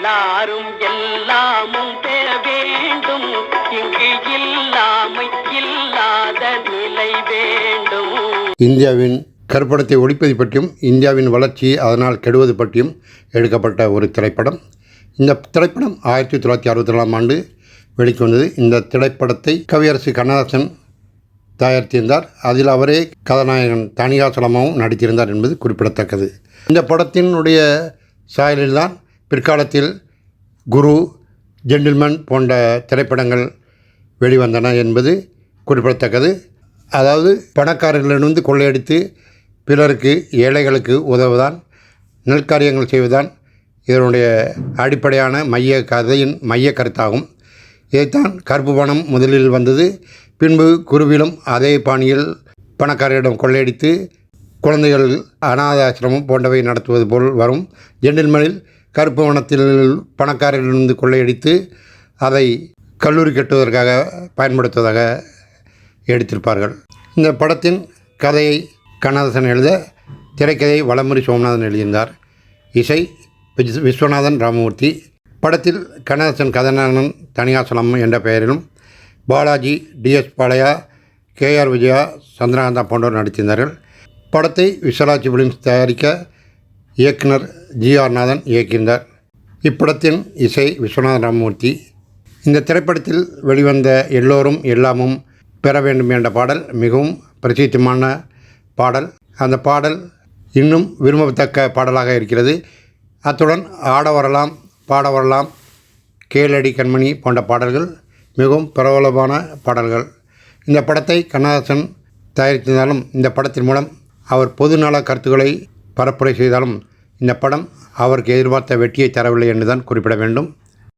எல்லாரும் எல்லாமும் பெற வேண்டும். இங்கு இல்லாமை இல்லாத நிலை வேண்டும். இந்தியாவின் கருப்படத்தை ஒழிப்பது பற்றியும் இந்தியாவின் வளர்ச்சி அதனால் கெடுவது பற்றியும் எடுக்கப்பட்ட ஒரு திரைப்படம். இந்த திரைப்படம் ஆயிரத்தி தொள்ளாயிரத்தி அறுபத்தி நாலாம் ஆண்டு வெளிக்கு வந்தது இந்த திரைப்படத்தை கவியரசு கண்ணதாசன் தயாரித்திருந்தார். அதில் அவரே கதாநாயகன் தனிகாசலமாகவும் நடித்திருந்தார் என்பது குறிப்பிடத்தக்கது. இந்த படத்தினுடைய சாயலில்தான் பிற்காலத்தில் குரு ஜென்டில்மேன் போன்ற திரைப்படங்கள் வெளிவந்தன என்பது குறிப்பிடத்தக்கது. அதாவது பணக்காரர்களிடமிருந்து கொள்ளையடித்து பிறருக்கு ஏழைகளுக்கு உதவுதான் நெல்காரியங்கள் செய்வதுதான் இதனுடைய அடிப்படையான மைய கதையின் மைய கருத்தாகும். இதைத்தான் கருப்பு பணம் முதலில் வந்தது. பின்பு குருவிலும் அதே பாணியில் பணக்காரரிடம் கொள்ளையடித்து குழந்தைகள் அனாத ஆசிரமம் போன்றவை நடத்துவது போல் வரும். ஜென்டில்மேனில் கருப்பு வனத்தில் பணக்காரர்களிருந்து கொள்ளையடித்து அதை கல்லூரி கட்டுவதற்காக பயன்படுத்துவதாக எடுத்திருப்பார்கள். இந்த படத்தின் கதையை கண்ணதாசன் எழுத திரைக்கதையை வளமுறை சோமநாதன் எழுதியிருந்தார். இசை விஸ்வநாதன் ராமமூர்த்தி. படத்தில் கண்ணதாசன் கதாநாயகன் தனியாசலம் என்ற பெயரிலும் பாலாஜி டிஎஸ் பாளையா கேஆர் விஜயா சந்திரகாந்தா போன்றோர் நடித்திருந்தார்கள். படத்தை விஸ்வராஜ் பிலிம்ஸ் தயாரிக்க இயக்குனர் ஜி ஆர் நாதன் இயக்கியிருந்தார் இப்படத்தின் இசை விஸ்வநாதன் ராமமூர்த்தி இந்த திரைப்படத்தில் வெளிவந்த எல்லோரும் எல்லாமும் பெற வேண்டும் என்ற பாடல் மிகவும் பிரசித்தமான பாடல். அந்த பாடல் இன்னும் விரும்பத்தக்க பாடலாக இருக்கிறது. அத்துடன் ஆட வரலாம் பாட வரலாம் கேளடி கண்மணி போன்ற பாடல்கள் மிகவும் பிரபலமான பாடல்கள். இந்த படத்தை கண்ணதாசன் தயாரித்திருந்தாலும் இந்த படத்தின் மூலம் அவர் பொதுநல கருத்துக்களை பரப்புரை செய்தாலும் இந்த படம் அவருக்கு எதிர்பார்த்த வெற்றியை தரவில்லை என்றுதான் குறிப்பிட வேண்டும்.